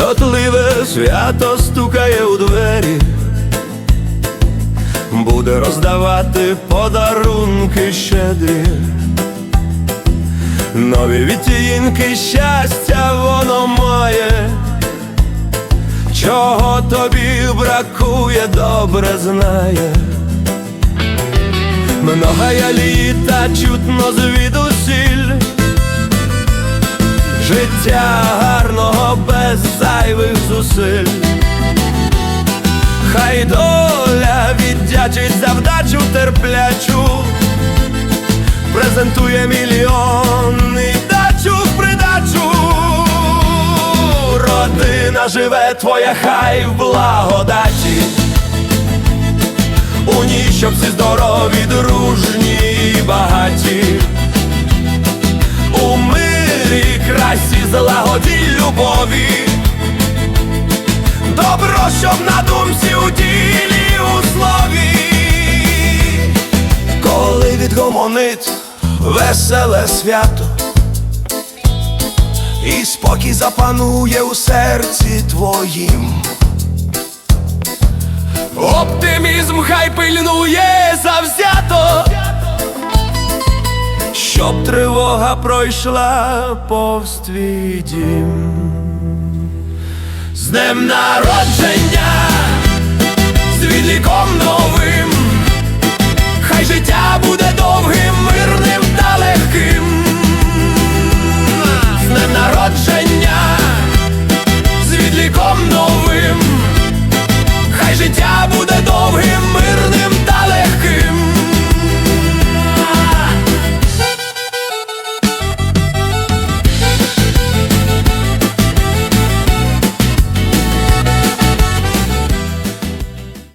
Дотливе свято стукає у двері, буде роздавати подарунки щедрі, нові відтінки щастя воно має, чого тобі бракує, добре знає. Многая літа чутно звідусіль Життя гарного без зайвих зусиль. Хай доля віддячить за вдачу терплячу. Презентує мільйон і дачу в придачу. Родина живе твоя, хай в благодаті. У ній, щоб всі здорові, дружні і багаті, любові, добро, щоб на думці у ділі, у слові, коли відгомонить веселе свято, і спокій запанує у серці твоїм. Оптимізм хай пильнує завзято, щоб тривога пройшла повз твій дім. З днем народження,